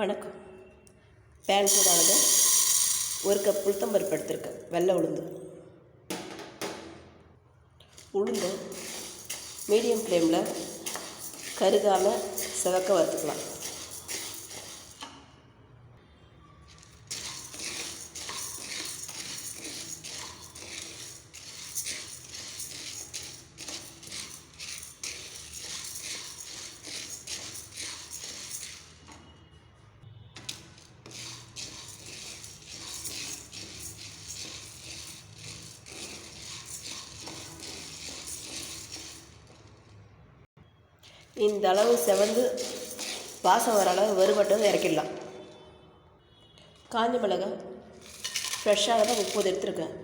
வணக்கம். பேன் சூடானது. ஒரு கப் உளுத்தம்பருப்பு எடுத்திருக்கேன். வெள்ளை உளுந்து. உளுந்து மீடியம் ஃப்ளேமில் கருகாமல் சிவக்க வறுத்துக்கலாம். இந்த அளவு செவந்து வாசம் வர அளவு வறுபட்டதும் இறக்கிடலாம். காஞ்ச மிளகாய் ஃப்ரெஷ்ஷாக தான் முப்பது எடுத்திருக்கேன்.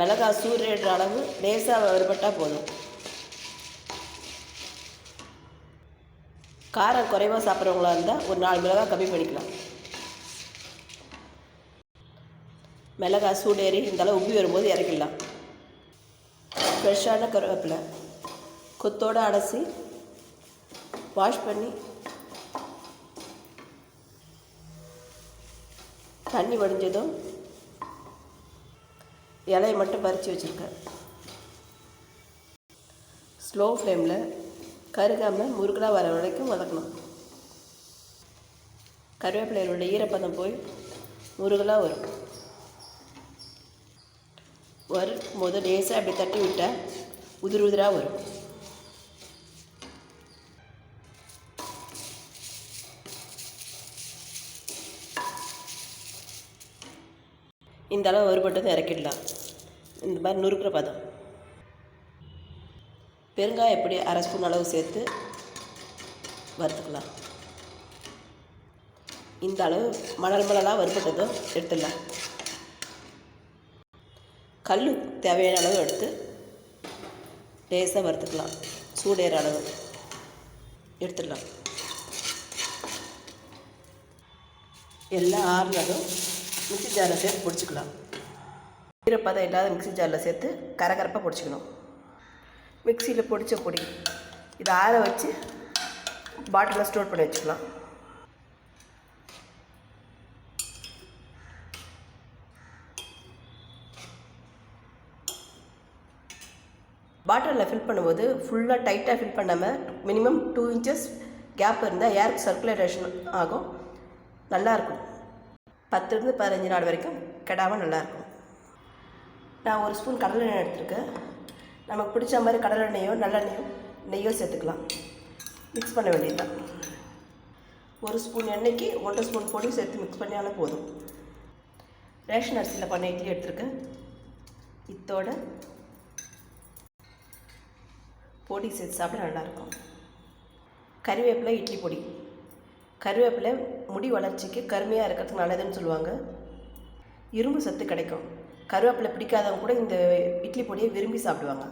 மிளகாய் சூரியடுற அளவு லேசாக வறுபட்டால் போதும். காரம் குறைவாக சாப்பிட்றவங்களா இருந்தால் ஒரு நாலு மிளகாய் கம்மி பண்ணிக்கலாம். மிளகாய் சூடேறி இந்த அளவு உப்பி வரும்போது இறக்கிடலாம். ஃப்ரெஷ்ஷான கருவேப்பிலை. கொத்தோடு அடைச்சி வாஷ் பண்ணி தண்ணி வடிஞ்சதும் இலையை மட்டும் பறித்து வச்சுருக்கேன். ஸ்லோ ஃப்ளேமில் கருகாமல் முருகலாக வர வரைக்கும் வதக்கணும். கருவேப்பிலையோட ஈரப்பதம் போய் முருகலாக வரும். வரும் போது லேசாக அப்படி தட்டி விட்டால் உதிர் உதிராக வரும். இந்த அளவு வறுபட்டது இறக்கிடலாம். இந்த மாதிரி நுறுக்கிற பதம். பெருங்காயம் எப்படி அரை ஸ்பூன் அளவு சேர்த்து வறுத்துக்கலாம். இந்த அளவு மணல் மணலாக வறுபட்டதும் எடுத்துடலாம். கல் தேவையான அளவு எடுத்து லேசாக வறுத்துக்கலாம். சூடேற அளவு எடுத்துடலாம். எல்லாம் ஆறுனதும் மிக்ஸி ஜாரில் சேர்த்து பிடிச்சிக்கலாம். ஈரப்பதம் இல்லாத மிக்ஸி ஜாரில் சேர்த்து கரகரப்பாக பிடிச்சிக்கணும். மிக்சியில் பிடிச்ச பொடி இதை ஆற வச்சு பாட்டிலில் ஸ்டோர் பண்ணி வச்சுக்கலாம். பாட்டிலில் ஃபில் பண்ணும்போது ஃபுல்லாக டைட்டாக ஃபில் பண்ணாமல் மினிமம் டூ இன்ச்சஸ் கேப் இருந்தால் ஏர் சர்க்குலேஷன் ஆகும். நல்லாயிருக்கும் பத்துலேருந்து பதினஞ்சு நாள் வரைக்கும் கெடாமல் நல்லாயிருக்கும். நான் ஒரு ஸ்பூன் கடலை எண்ணெய் நமக்கு பிடிச்ச மாதிரி கடலை எண்ணெயோ நல்லெண்ணெயோ நெய்யோ சேர்த்துக்கலாம். மிக்ஸ் பண்ண வேண்டியதுதான். ஒரு ஸ்பூன் எண்ணெய்க்கு ஒன்றரை ஸ்பூன் பொடி சேர்த்து மிக்ஸ் பண்ணியாலும் போதும். ரேஷன் அரிசியில் பண்ண இட்லி எடுத்துருக்கேன். இத்தோட பொடி சேர்த்து சாப்பிட நல்லாயிருக்கும். கறிவேப்பிலை இட்லி பொடி. கருவேப்பிலை முடி வளர்ச்சிக்கு கருமையாக இருக்கிறதுக்கு நல்லதுன்னு சொல்லுவாங்க. இரும்பு சத்து கிடைக்கும். கருவேப்பிலை பிடிக்காதவங்க கூட இந்த இட்லி பொடியை விரும்பி சாப்பிடுவாங்க.